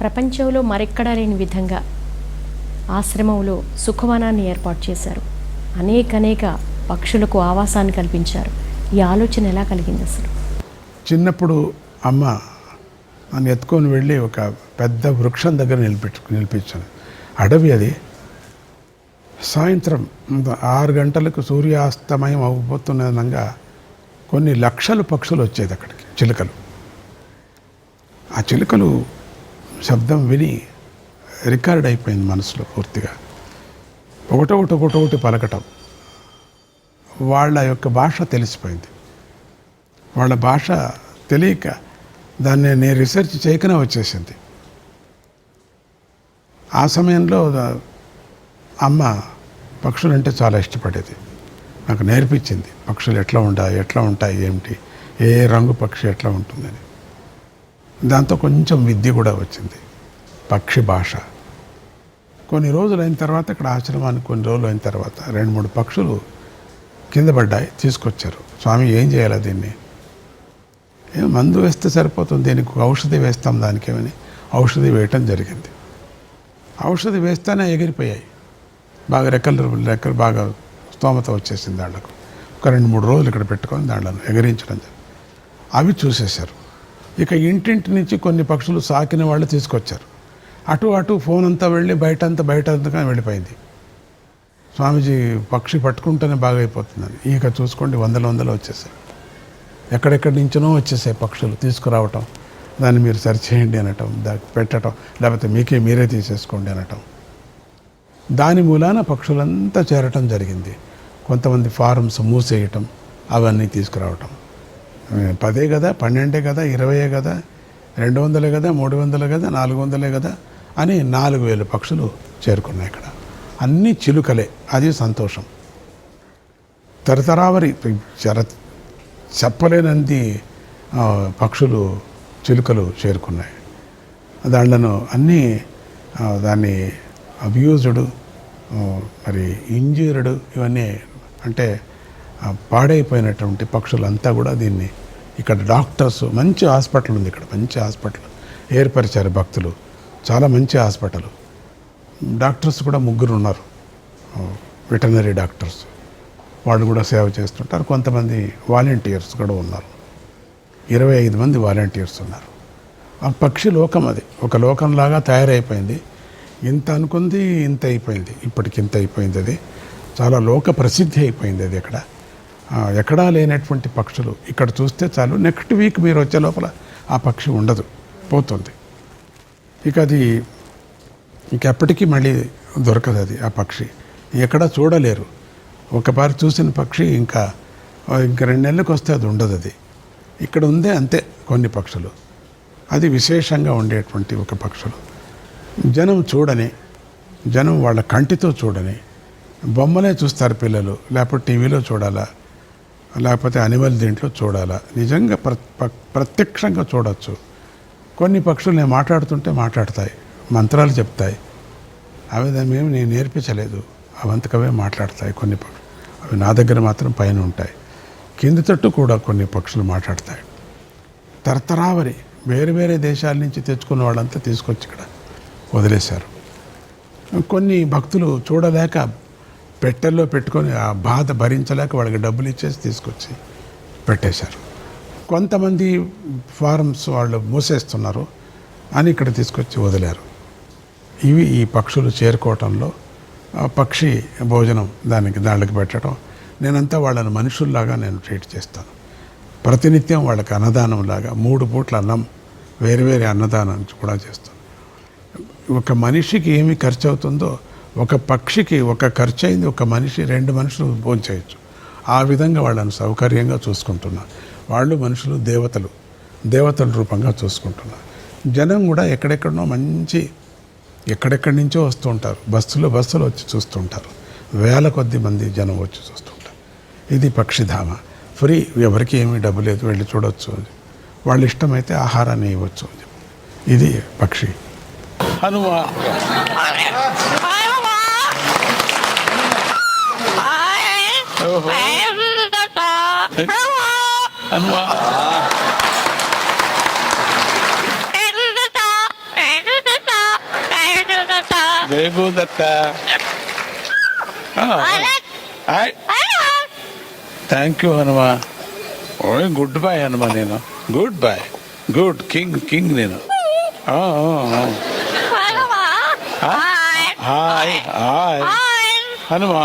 ప్రపంచంలో మరెక్కడా లేని విధంగా ఆశ్రమంలో సుఖవనాన్ని ఏర్పాటు చేశారు. అనేక అనేక పక్షులకు ఆవాసాన్ని కల్పించారు. ఈ ఆలోచన ఎలా కలిగింది అసలు? చిన్నప్పుడు అమ్మ నన్ను ఎత్తుకొని వెళ్ళి ఒక పెద్ద వృక్షం దగ్గర నిలిపెట్టు నిలిపించాను. అడవి అది. సాయంత్రం ఆరు గంటలకు సూర్యాస్తమయం అవ్వబోతున్నదంగా కొన్ని లక్షల పక్షులు వచ్చేది అక్కడికి. చిలుకలు. ఆ చిలుకలు శబ్దం విని రికార్డ్ అయిపోయింది మనసులో పూర్తిగా. ఒకటొకటి ఒకటొకటి పలకటం. వాళ్ళ యొక్క భాష తెలిసిపోయింది. వాళ్ళ భాష తెలియక దాన్ని నేను రీసెర్చ్ చేయకనే వచ్చేసింది. ఆ సమయంలో అమ్మ అమ్మ పక్షులంటే చాలా ఇష్టపడేది. నాకు నేర్పించింది. పక్షులు ఎట్లా ఉంటాయి ఎట్లా ఉంటాయి ఏమిటి ఏ రంగు పక్షి ఎట్లా ఉంటుందని. దాంతో కొంచెం విద్య కూడా వచ్చింది. పక్షి భాష. కొన్ని రోజులు అయిన తర్వాత ఇక్కడ ఆశ్రమానికి కొన్ని రోజులు అయిన తర్వాత రెండు మూడు పక్షులు కింద పడ్డాయి తీసుకొచ్చారు. స్వామి ఏం చేయాలి దీన్ని? ఏం మందు వేస్తే సరిపోతుంది. దీనికి ఔషధి వేస్తాం దానికేమని ఔషధి వేయటం జరిగింది. ఔషధి వేస్తేనే ఎగిరిపోయాయి. బాగా రెక్కలు రెక్కలు బాగా స్తోమత వచ్చేసింది దాంట్లకు. ఒక రెండు మూడు రోజులు ఇక్కడ పెట్టుకొని దాంట్లో ఎగిరించడం జరిగింది. అవి చూసేశారు. ఇక ఇంటింటి నుంచి కొన్ని పక్షులు సాకిన వాళ్ళు తీసుకొచ్చారు. అటు అటు ఫోన్ అంతా వెళ్ళి బయట అంతా బయట అంతా వెళ్ళిపోయింది. స్వామీజీ పక్షి పట్టుకుంటేనే బాగా అయిపోతుందని ఇక చూసుకోండి వందల వందలు వచ్చేసాయి. ఎక్కడెక్కడి నుంచినో వచ్చేసాయి పక్షులు తీసుకురావటం దాన్ని మీరు సరిచేయండి అనటం దానికి పెట్టడం లేకపోతే మీకే మీరే తీసేసుకోండి అనటం. దాని మూలాన పక్షులంతా చేరటం జరిగింది. కొంతమంది ఫారమ్స్ మూసేయటం అవన్నీ తీసుకురావటం. పదే కదా పన్నెండే కదా ఇరవయే కదా రెండు వందలే కదా మూడు వందలే కదా నాలుగు వందలే కదా అని నాలుగు వేల పక్షులు చేరుకున్నాయి ఇక్కడ అన్నీ చిలుకలే. అది సంతోషం. తరతరావరి చర చెప్పలేనంది పక్షులు చిలుకలు చేరుకున్నాయి. దాంట్లను అన్నీ దాన్ని అబ్యూజ్డ్ మరి ఇంజూర్డ్ ఇవన్నీ అంటే పాడైపోయినటువంటి పక్షులంతా కూడా దీన్ని ఇక్కడ డాక్టర్స్ మంచి హాస్పిటల్ ఉంది ఇక్కడ మంచి హాస్పిటల్. ఏర్పరిచారు భక్తులు. చాలా మంచి హాస్పిటల్. డాక్టర్స్ కూడా ముగ్గురు ఉన్నారు. Veterinary doctors. వాళ్ళు కూడా సేవ చేస్తుంటారు. కొంతమంది వాలంటీర్స్ కూడా ఉన్నారు. ఇరవై ఐదు మంది వాలంటీర్స్ ఉన్నారు. ఆ పక్షి లోకం అది. ఒక లోకంలాగా తయారైపోయింది. ఇంత అనుకుంది ఇంత అయిపోయింది. ఇప్పటికి ఇంత అయిపోయింది అది. చాలా లోక ప్రసిద్ధి అయిపోయింది అది ఇక్కడ ఎక్కడా లేనటువంటి పక్షులు. ఇక్కడ చూస్తే చాలు. నెక్స్ట్ వీక్ మీరు వచ్చే లోపల ఆ పక్షి ఉండదు. పోతుంది. ఇక అది ఇంకెప్పటికీ మళ్ళీ దొరకదు అది ఆ పక్షి. ఎక్కడా చూడలేరు. ఒకబారి చూసిన పక్షి ఇంకా ఇంకా రెండు నెలలకు వస్తే అది ఉండదు అది. ఇక్కడ ఉందే అంతే కొన్ని పక్షులు. అది విశేషంగా ఉండేటువంటి ఒక పక్షులు. జనం చూడని జనం వాళ్ళ కంటితో చూడని బొమ్మలే చూస్తారు పిల్లలు. లేకపోతే టీవీలో చూడాలా? లేకపోతే అనిమల్ దీంట్లో చూడాలా? నిజంగా ప్ర ప్రత్యక్షంగా చూడవచ్చు కొన్ని పక్షులు నేను మాట్లాడుతుంటే మాట్లాడతాయి మంత్రాలు చెప్తాయి. అవి దాన్ని నేను నేర్పించలేదు. అవంతకవే మాట్లాడతాయి కొన్ని పక్షులు. అవి నా దగ్గర మాత్రం పైన ఉంటాయి. కింది తట్టు కూడా కొన్ని పక్షులు మాట్లాడతాయి. తరతరావరి వేరే వేరే దేశాల నుంచి తెచ్చుకున్న వాళ్ళంతా తీసుకొచ్చి ఇక్కడ వదిలేశారు. కొన్ని భక్తులు చూడలేక పెట్టెల్లో పెట్టుకొని ఆ బాధ భరించలేక వాళ్ళకి డబ్బులు ఇచ్చేసి తీసుకొచ్చి పెట్టేశారు. కొంతమంది ఫారమ్స్ వాళ్ళు మూసేస్తున్నారు అని ఇక్కడ తీసుకొచ్చి వదిలారు. ఇవి ఈ పక్షులు చేరుకోవటంలో ఆ పక్షి భోజనం దానికి దాళ్ళకి పెట్టడం నేనంతా వాళ్ళని మనుషుల్లాగా నేను ట్రీట్ చేస్తాను. ప్రతినిత్యం వాళ్ళకి అన్నదానంలాగా మూడు పూట్ల అన్నం వేరు వేరే అన్నదానం కూడా చేస్తాను. ఒక మనిషికి ఏమి ఖర్చు అవుతుందో ఒక పక్షికి ఒక ఖర్చు అయింది ఒక మనిషి రెండు మనుషులు భోంచేయచ్చు. ఆ విధంగా వాళ్ళని సౌకర్యంగా చూసుకుంటున్నారు. వాళ్ళు మనుషులు దేవతలు దేవతల రూపంగా చూసుకుంటున్నారు. జనం కూడా ఎక్కడెక్కడనో మంచి ఎక్కడెక్కడి నుంచో వస్తూ ఉంటారు. బస్సులో బస్సులో వచ్చి చూస్తుంటారు వేల కొద్ది మంది జనం వచ్చి చూస్తుంటారు ఇది పక్షిధామ. ఫ్రీ ఎవరికి ఏమీ డబ్బు లేదు వెళ్ళి చూడొచ్చు వాళ్ళ ఇష్టమైతే ఆహారాన్ని ఇవ్వచ్చు ఇది పక్షి. Hanuma. Ano ba? Very good, Atta. Ah. Hi. Thank you Hanuma. Only good boy Hanuma నేను. Good boy good king king నేను. Hi. Hi. Hanuma.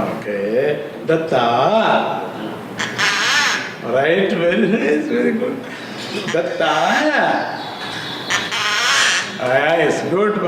okay Datta right very nice very good Datta Yes, good